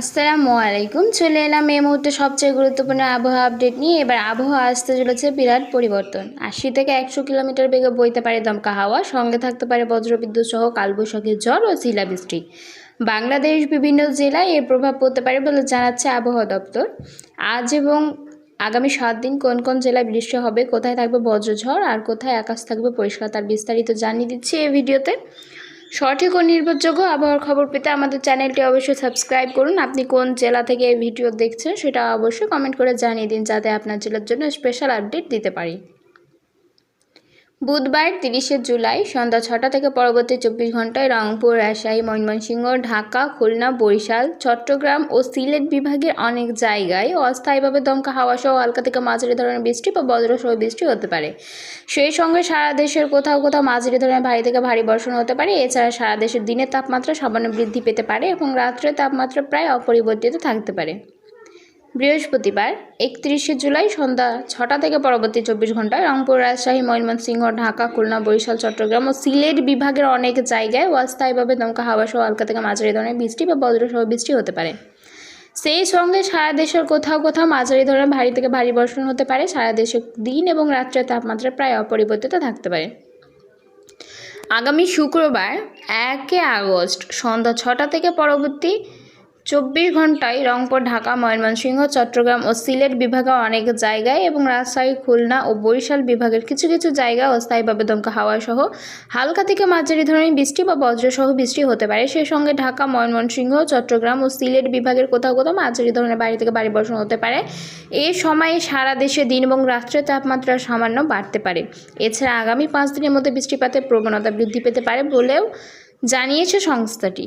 আসসালামু আলাইকুম। চলে এলাম এই মুহূর্তে সবচেয়ে গুরুত্বপূর্ণ আবহাওয়া আপডেট নিয়ে। এবার আবহাওয়া আসতে চলেছে বিরাট পরিবর্তন। আশি থেকে একশো কিলোমিটার বেগে বইতে পারে দমকা হাওয়া, সঙ্গে থাকতে পারে বজ্রবিদ্যুৎ সহ কালবৈশাখী ঝড় ও শিলাবৃষ্টি। বাংলাদেশ বিভিন্ন জেলায় এর প্রভাব পড়তে পারে বলে জানাচ্ছে আবহাওয়া দপ্তর। আজ এবং আগামী সাত দিন কোন কোন জেলায় বৃষ্টি হবে, কোথায় থাকবে বজ্রঝড়, আর কোথায় আকাশ থাকবে পরিষ্কার তার বিস্তারিত জানিয়ে দিচ্ছি এই ভিডিওতে। সঠিক ও নির্ভরযোগ্য আবহাওয়ার খবর পেতে আমাদের চ্যানেলটি অবশ্যই সাবস্ক্রাইব করুন। আপনি কোন জেলা থেকে এই ভিডিও দেখছেন সেটা অবশ্যই কমেন্ট করে জানিয়ে দিন, যাতে আপনার জেলার জন্য স্পেশাল আপডেট দিতে পারি। বুধবার তিরিশে জুলাই সন্ধ্যা ছটা থেকে পরবর্তী চব্বিশ ঘন্টায় রংপুর, রাজশাহী, ময়মনসিংহ, ঢাকা, খুলনা, বরিশাল, চট্টগ্রাম ও সিলেট বিভাগের অনেক জায়গায় অস্থায়ীভাবে দমকা হাওয়া সহ হালকা থেকে মাঝারি ধরনের বৃষ্টি বা বজ্রসহ বৃষ্টি হতে পারে। সেই সঙ্গে সারা দেশের কোথাও কোথাও মাঝারি ধরনের ভারী থেকে ভারী বর্ষণ হতে পারে। এছাড়া সারা দেশের দিনের তাপমাত্রা সামান্য বৃদ্ধি পেতে পারে এবং রাত্রে তাপমাত্রা প্রায় অপরিবর্তিত থাকতে পারে। বৃহস্পতিবার, একত্রিশে জুলাই সন্ধ্যা ছটা থেকে পরবর্তী চব্বিশ ঘন্টায় রংপুর রাজশাহী, ময়মনসিংহ, ঢাকা, খুলনা, বরিশাল, চট্টগ্রাম ও সিলেট বিভাগের অনেক জায়গায় অস্থায়ীভাবে দমকা হাওয়া সহ হালকা থেকে মাঝারি ধরনের বৃষ্টি বা বজ্রসহ বৃষ্টি হতে পারে। সেই সঙ্গে সারা দেশের কোথাও কোথাও মাঝারি ধরনের ভারী থেকে ভারী বর্ষণ হতে পারে। সারা দেশে দিন এবং রাত্রের তাপমাত্রা প্রায় অপরিবর্তিত থাকতে পারে। আগামী শুক্রবার, একে আগস্ট সন্ধ্যা ছটা থেকে পরবর্তী চব্বিশ ঘন্টায় রংপুর, ঢাকা, ময়মনসিংহ, চট্টগ্রাম ও সিলেট বিভাগের অনেক জায়গায় এবং রাজশাহী, খুলনা ও বরিশাল বিভাগের কিছু কিছু জায়গায় অস্থায়ীভাবে দমকা হাওয়া সহ হালকা থেকে মাঝারি ধরনের বৃষ্টি বা বজ্রসহ বৃষ্টি হতে পারে। সেই সঙ্গে ঢাকা, ময়মনসিংহ, চট্টগ্রাম ও সিলেট বিভাগের কোথাও কোথাও মাঝারি ধরনের বাড়ি থেকে বাড়ি বর্ষণ হতে পারে। এই সময়ে সারা দেশে দিন এবং রাত্রের তাপমাত্রা সামান্য বাড়তে পারে। এছাড়া আগামী পাঁচ দিনের মধ্যে বৃষ্টিপাতের প্রবণতা বৃদ্ধি পেতে পারে বলেও জানিয়েছে সংস্থাটি।